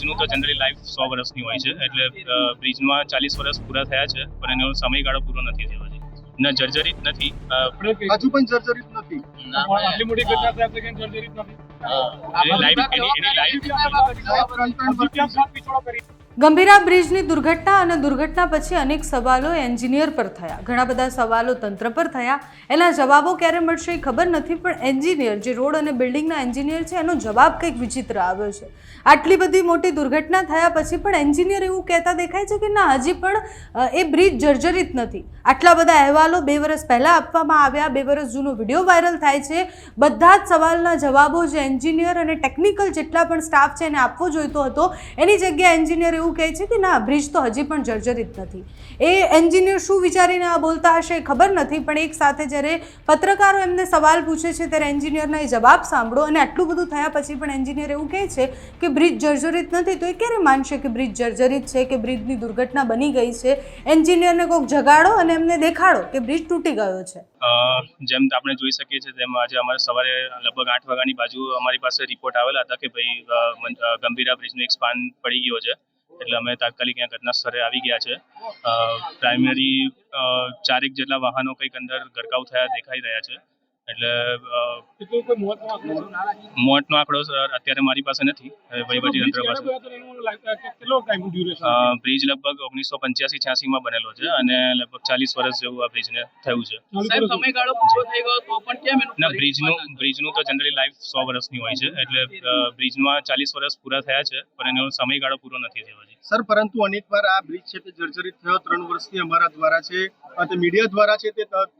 બ્રિજનું તો generally life સો વર્ષની હોય છે. એટલે બ્રિજમાં ચાલીસ વર્ષ પૂરા થયા છે પણ એનો સમયગાળો પૂરો નથી થયો હજી. ના જર્જરિત નથી. હજુ પણ જર્જરિત નથી. આટલી મોટી ઘટના થાય છે કે જર્જરિત નથી? એની લાઈફ એની લાઈફ ગંભીરા બ્રિજની દુર્ઘટના અને દુર્ઘટના પછી અનેક સવાલો એન્જિનિયર પર થયા. ઘણા બધા સવાલો તંત્ર પર થયા. એના જવાબો ક્યારે મળશે એ ખબર નથી, પણ એન્જિનિયર જે રોડ અને બિલ્ડિંગના એન્જિનિયર છે, એનો જવાબ કંઈક વિચિત્ર આવ્યો છે. આટલી બધી મોટી દુર્ઘટના થયા પછી પણ એન્જિનિયર એવું કહેતા દેખાય છે કે ના, હજી પણ એ બ્રિજ જર્જરિત નથી. આટલા બધા અહેવાલો બે વર્ષ પહેલાં આપવામાં આવ્યા. બે વર્ષ જૂનો વીડિયો વાયરલ થાય છે. બધા જ સવાલના જવાબો જે એન્જિનિયર અને ટેકનિકલ જેટલા પણ સ્ટાફ છે એને આપવો જોઈતો હતો. એની જગ્યાએ એન્જિનિયર એવું કહે છે કે ના, બ્રિજ તો હજી પણ જર્જરિત નથી. એ એન્જિનિયર શું વિચારીને આ બોલતા હશે ખબર નથી, પણ એક સાથે જ્યારે પત્રકારો એમને સવાલ પૂછે છે ત્યારે એન્જિનિયરના એ જવાબ સાંભળો અને આટલું બધું થયા પછી પણ એન્જિનિયર એવું કહે છે કે બ્રિજ જર્જરિત નથી, તો એ ક્યારે માનશે કે બ્રિજ જર્જરિત છે, કે બ્રિજની દુર્ઘટના બની ગઈ છે? એન્જિનિયરને કોઈક જગાડો અને એમને દેખાડો કે બ્રિજ તૂટી ગયો છે. જેમ આપણે જોઈ શકીએ છીએ તેમ આજે અમારે સવારે લગભગ આઠ વાગ્યાની બાજુ અમારી પાસે રિપોર્ટ આવેલા હતા કે ભાઈ ગંભીરા બ્રિજનું એક સ્પાન પડી ગયો છે. એટલે અમે તાત્કાલિક ત્યાં ઘટના સ્થળે આવી ગયા છે. પ્રાઇમરી ચારેક જેટલા વાહનો કંઈક અંદર ગરકાવ થયા, દેખાઈ રહ્યા છે. એટલે મોતનો આંકડો સર અત્યારે મારી પાસે નથી. વહીવટી તંત્ર પાસે. બ્રિજ લગભગ ઓગણીસો પંચ્યાસી છ્યાસીમાં બનેલો છે અને લગભગ ચાલીસ વર્ષ જેવું આ બ્રિજને થયું છે. સાહેબ સમયગાળો પૂરો થઈ ગયો તો પણ કેમ એનું ના બ્રિજનું બ્રિજનું તો જનરલી લાઈફ સો વર્ષની હોય છે. એટલે બ્રિજમાં ચાલીસ વર્ષ પૂરા થયા છે પણ એનો સમયગાળો પૂરો નથી થયો હજી. સર પરંતુ અનેકવાર આ બ્રિજ છે તે જર્જરિત થયો. ત્રણ વર્ષથી અમારા દ્વારા છે મીડિયા દ્વારા છે તે ત-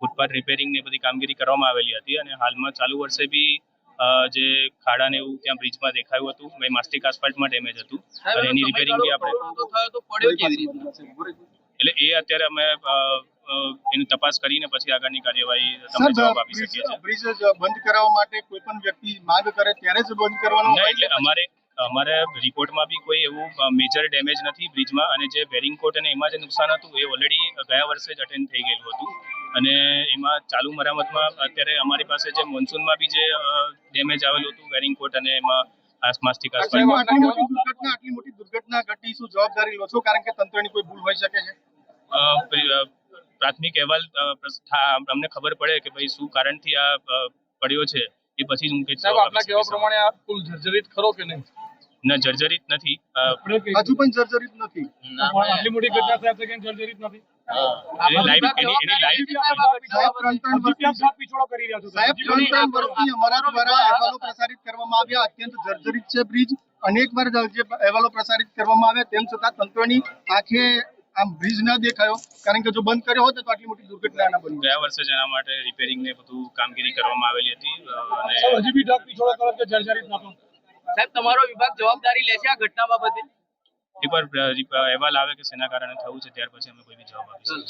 ફૂટપાથ રિપેરિંગ ને બધી કામગીરી કરવામાં આવેલી હતી અને હાલમાં ચાલુ વર્ષે બી જે ખાડા ને એવું ત્યાં બ્રિજમાં દેખાયું હતું મેં માસ્ટિક આસ્ફાલ્ટમાં ડેમેજ હતું. અને એની રિપેરિંગ બી આપણે એટલે એ અત્યારે અમે એની તપાસ કરીને પછી આગળની કાર્યવાહી તમને જવાબ આપી શકીએ છીએ. બ્રિજ બંધ કરાવવા માટે કોઈ પણ વ્યક્તિ માંગ કરે ત્યારે જ બંધ કરવાનો એટલે અમારે અમારે રિપોર્ટમાં બી કોઈ એવું મેજર ડેમેજ નથી બ્રિજમાં અને જે બેરિંગ કોટ અને એમાં જે નુકસાન હતું એ ઓલરેડી ગયા વર્ષે જ અટેન્ડ થઈ ગયેલું હતું. અને એમાં ચાલુ મરામતમાં અત્યારે અમારી પાસે જે મોન્સૂનમાં બી જે ડેમેજ આવેલું હતું વેરિંગ કોટ અને એમાં આસમાસ્ટિક આટલી મોટી દુર્ઘટના આટલી મોટી દુર્ઘટના ઘટી શું જવાબદારી લો છો? કારણ કે તંત્રની કોઈ ભૂલ હોઈ શકે છે? પ્રાથમિક અહેવાલ અમને ખબર પડે કે ભાઈ શું કારણથી આ પડ્યો છે એ પછી હું. પ્રમાણે આ પુલ જર્જરિત ખરો કે નહીં? ના જર્જરિત નથી. હજુ પણ જર્જરિત નથી. આટલી મોટી ઘટના થાય છે કે જર્જરિત નથી. એની લાઈફ એની એની લાઈફ સાહેબ ત્રણ ત્રણ હજી કેમ વર્ષથી સાત પીછોડો કરી રહ્યા છો. સાહેબ ત્રણ ત્રણ વર્ષથી અમારા દ્વારા અહેવાલો પ્રસારિત કરવામાં આવ્યા. અત્યંત જર્જરિત છે બ્રિજ. અનેકવાર જે અહેવાલો પ્રસારિત કરવામાં આવ્યા. તેમ છતાં તંત્રની આંખે આમ બ્રિજ ન દેખાયો. કારણ કે જો બંધ કર્યો હોત તો આટલી મોટી દુર્ઘટના ના બની ગયા વર્ષે જેના એના માટે રિપેરિંગ ને બધું કામગીરી કરવામાં આવેલી હતી. અને સાહેબ હજી બી ઢાક પીછોડો કરો કે જર્જરિત નતો સાહેબ, તમારો વિભાગ જવાબદારી લેશે આ ઘટના બાબતે? એકવાર અહેવાલ આવે કે શેના કારણે થયું છે, ત્યાર પછી અમે કોઈ બી જવાબ આપીશું